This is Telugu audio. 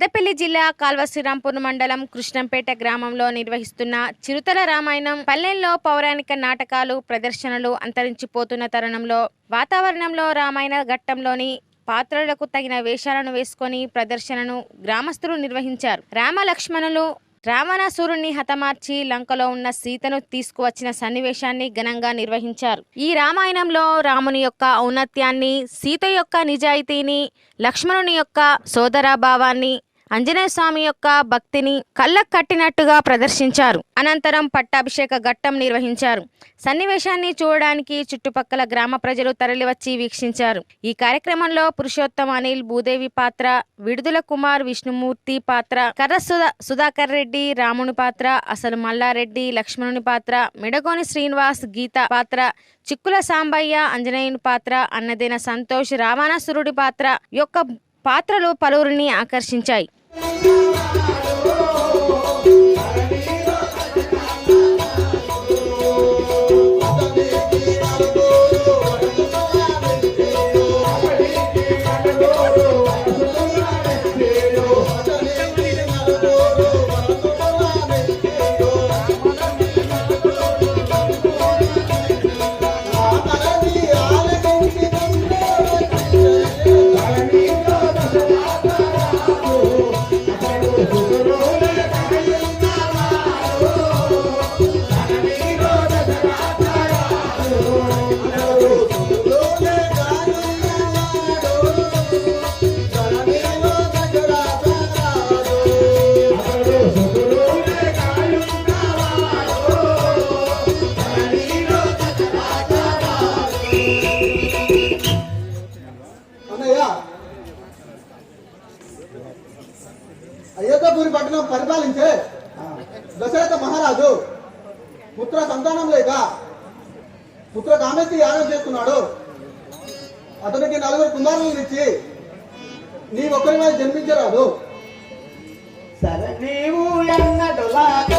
పెద్దపల్లి జిల్లా కాల్వ శ్రీరాంపూర్ మండలం కృష్ణంపేట గ్రామంలో నిర్వహిస్తున్న చిరుతల రామాయణం పల్లెల్లో పౌరాణిక నాటకాలు ప్రదర్శనలు అంతరించిపోతున్న తరుణంలో వాతావరణంలో రామాయణ ఘట్టంలోని పాత్రలకు తగిన వేషాలను వేసుకొని ప్రదర్శనను గ్రామస్తులు నిర్వహించారు. రామ లక్ష్మణులు రావణాసురుణ్ణి హతమార్చి లంకలో ఉన్న సీతను తీసుకువచ్చిన సన్నివేశాన్ని ఘనంగా నిర్వహించారు. ఈ రామాయణంలో రాముని యొక్క ఔన్నత్యాన్ని సీత యొక్క నిజాయితీని లక్ష్మణుని యొక్క సోదరాభావాన్ని ఆంజనేయ స్వామి యొక్క భక్తిని కళ్ళకు కట్టినట్టుగా ప్రదర్శించారు. అనంతరం పట్టాభిషేక ఘట్టం నిర్వహించారు. సన్నివేశాన్ని చూడడానికి చుట్టుపక్కల గ్రామ ప్రజలు తరలివచ్చి వీక్షించారు. ఈ కార్యక్రమంలో పురుషోత్తమ అనిల్ భూదేవి పాత్ర విడుదల కుమార్ విష్ణుమూర్తి పాత్ర కర్ర సుధాకర్ రెడ్డి రాముని పాత్ర అసలు మల్లారెడ్డి లక్ష్మణుని పాత్ర మిడగోని శ్రీనివాస్ గీత పాత్ర చిక్కుల సాంబయ్య అంజనేయుని పాత్ర అన్నదేన సంతోష్ రావణాసురుడి పాత్ర యొక్క పాత్రలు పలువురిని ఆకర్షించాయి. Thank you. పరిపాలించే. దశరథ మహారాజు పుత్ర సంతానం లేక పుత్ర కామేశ్వరి యాగం చేస్తున్నాడు. అతనికి నలుగురు కుమారులను ఇచ్చి నీ ఒక్కరి మీద జన్మించరాదు. సరే నీవు ఎన్నడులాగా